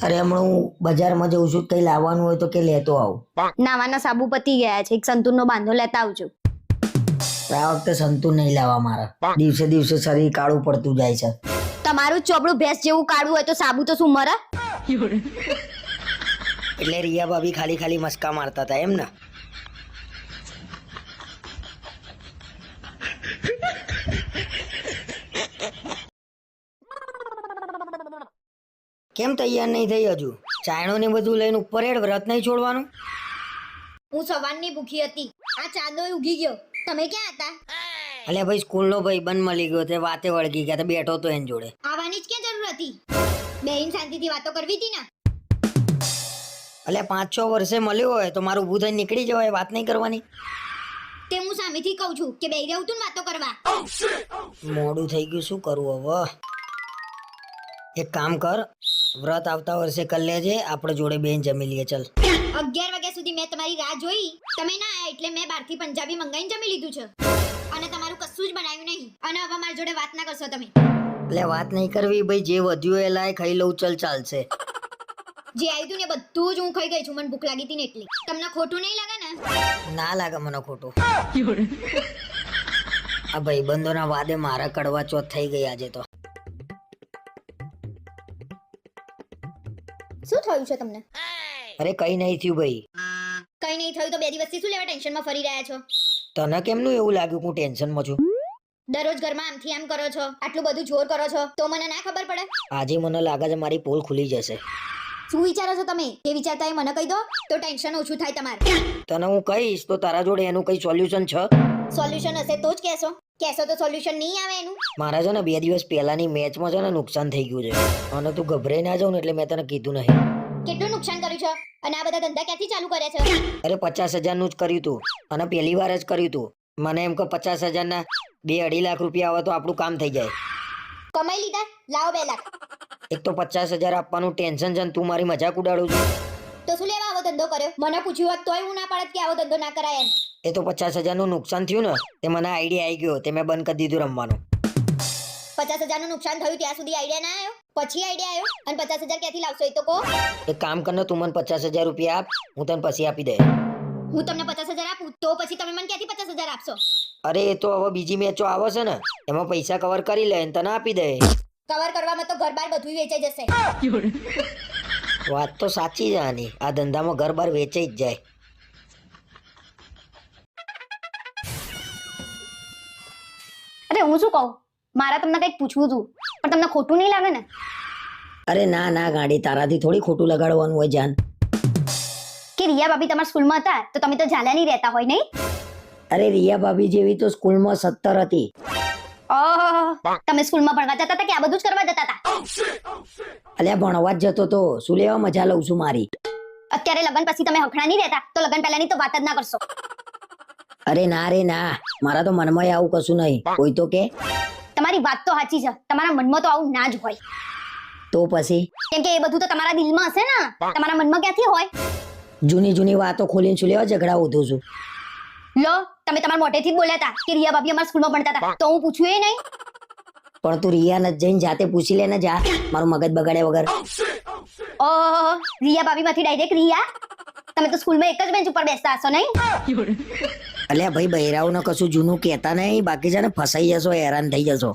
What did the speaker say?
અરે હમણાં હું બજારમાં જઉં છું કઈ લાવવાનું હોય તો કે લેતો આવું. નાવાના સાબુ પતી ગયા છે એક સંતૂરનો બાંધો લેતા આવજો. આ વખતે સંતુર નહીં લાવવા મારા. દિવસે દિવસે શરીર કાળું પડતું જાય છે. તમારું ચોપડું ભેંસ જેવું કાઢવું હોય તો સાબુ તો શું મરે? એટલે રિયા ભાભી ખાલી ખાલી મસ્કા મારતા હતા એમ ને? કેમ તૈયાર નહીં થઈ હજુ? ચાયણો ને બધું લઈને ઉપર હેડ વ્રત નહીં છોડવાનું? હું સવારની ભૂખી હતી. આ ચાંદો ઉગી ગયો. તમે ક્યાં હતા? અલ્યા ભાઈ સ્કૂલનો ભાઈ બંધ મળી ગયો તે વાતે વળગી ગયા તે બેઠો તો એની જોડે. આવવાની જ ક્યાં જરૂર હતી? બેન શાંતિથી વાતો કરવી હતી ને? અલ્યા પાંચ છ વર્ષે મળ્યો હોય તો મારું ઊભું થઈને નીકળી જવાય વાત નહીં કરવાની. તે હું સામેથી કહું છું કે બેહી રહું તું વાતો કરવા. મોડું થઈ ગયું શું કરવું હવે? એક કામ કર વ્રત આવતા વર્ષે કરી લેજે આપણે જોડે બેન જમી લઈએ ચલ. અગિયાર વાગ્યા સુધી મેં તમારી રાહ જોઈ. તમે ના આયા એટલે મેં બહારથી પંજાબી મંગાવીને જમી લીધું છે. અને તમારું કશું જ બનાવ્યું નહીં. અને હવે મારી જોડે વાત ના કરશો તમે. એટલે વાત નહીં કરવી ભાઈ જે વધ્યું એ લાય ખાઈ લઉં ચલ ચાલશે. જે આવ્યું ને બધું જ હું ખાઈ ગઈ છું. મને ભૂખ લાગી હતી ને એટલી. તમને ખોટું નહીં લાગે ને? ના લાગે મને ખોટું. આ ભાઈબંધોના વાદે મારા કડવા ચોથ થઈ ગઈ આજે તો. શું થયું છે તમને? અરે કઈ નહીં થયું ભાઈ. કઈ નહીં થયું તો બે દિવસથી શું લેવા ટેન્શનમાં ફરી રહ્યા છો? તને કેમનું એવું લાગ્યું હું ટેન્શનમાં છું? દરરોજ ઘરમાં આમથી આમ કરો છો આટલું બધું જોર કરો છો તો મને ના ખબર પડે? આજે મને લાગે છે મારી પોલ ખુલી જશે. શું વિચારો છો તમે? જે વિચારતા એ મને કહી દો તો ટેન્શન ઓછું થાય તમારે. તને હું કહીશ તો તારા જોડે એનું કઈ સોલ્યુશન છે? સોલ્યુશન હશે તો જ કહેશો. કહેશો તો સોલ્યુશન નહીં આવે એનું. મારા છે ને બે દિવસ પહેલાની મેચમાં છે ને નુકસાન થઈ ગયું છે. અને તું ગભરાઈ ના જાઉં ને એટલે મેં તને કીધું નહીં. કેટલું નુકસાન કર્યું છે? અને આ બધા ધંધા ક્યાંથી ચાલુ કર્યા છે? અરે પચાસ હજારનું જ કર્યું તું. અને પહેલી વાર જ કર્યું તું. મને એમ કે પચાસ હજારના બે અઢી લાખ રૂપિયા આવે તો આપણું કામ થઈ જાય. કમાઈ લીધા? લાવો બે લાખ. એક તો પચાસ હજાર આપવાનું ટેન્શન છે ને તું મારી મજાક ઉડાડું છું. તો શું લેવા આવો ધંધો કર્યો? મને પૂછ્યું હોત તોય હું ના પાડત કે આવો ધંધો ના કરાય એમ. એ તો પચાસ હજારનું નુકસાન થયું ને તે મને આઈડિયા આવી ગયો તે મેં બંધ કરી દીધું રમવાનું. પચાસ હજારનું નુકસાન થયું ત્યાં સુધી આઈડિયા ના આવ્યો? પછી આઈડિયા આવ્યો? અને પચાસ હજાર ક્યાંથી લાવશો એ તો કહો. એક કામ કર તું મને પચાસ હજાર રૂપિયા આપ હું તને પછી આપી દે હું તમને પચાસ હજાર આપું તો પછી તમે મને ક્યાંથી પચાસ હજાર આપશો? અરે એ તો હવે બીજી મેચો આવે છે ને એમાં પૈસા કવર કરી લે તને આપી દે કવર કરવામાં તો ઘર બાર બધું વેચાઈ જશે. વાત તો સાચી છે આની. આ ધંધામાં ઘર બાર વેચાઈ જ જાય. અરે હું શું કહું? મારા તમને કંઈક પૂછવું હતું પણ તમને ખોટું નહીં લાગે ને? અરે ના ના ગાડી. તારાથી થોડી ખોટું લગાડવાનું હોય જાન. કે રિયા ભાભી તમારા સ્કૂલમાં હતા તો તમે તો ઝાલા નહીં રહેતા હોય નહીં? અરે રિયા ભાભી જેવી તો સ્કૂલમાં સત્તર હતી. તમે સ્કૂલમાં ભણવા જતા હતા કે આ બધું જ કરવા જતા હતા? અલ્યા ભણવા જ જતો તો. શું લેવા મજા લઉં છું મારી? અત્યારે લગન પછી તમે હખણા નહીં રહેતા તો લગન પહેલાની તો વાત જ ના કરશો. અરે ના રે ના. મારા તો મનમાં આવું કશું નહીં. કોઈ તો કે? તમારી વાત તો સાચી છે. તમારા મનમાં તો આવું ના જ હોય. તો પછી? કેમ કે એ બધું તો તમારા દિલમાં હશે ને? તમારા મનમાં ક્યાંથી હોય? જૂની જૂની વાતો ખોલીને શું લેવા ઝઘડા ઉધું છું? લો તમે તમારા મોઢેથી જ બોલ્યા હતા કે રિયા ભાભી અમારા સ્કૂલમાં ભણતા હતા. તો હું પૂછ્યું એ નહીં? પણ તું રિયા નથી જઈને જાતે પૂછી લે ને જા. મારું મગજ બગાડ્યા વગર. ઓહ રિયા ભાભી માંથી ડાયરેક્ટ રિયા? તમે તો સ્કૂલમાં એક જ બેન્ચ ઉપર બેસતા હશો નહીં? અલ્યા ભાઈ બહેરાઓ ને કશું જૂનું કહેતા નહીં. બાકી છે ને ફસાઈ જશો હેરાન થઈ જશો.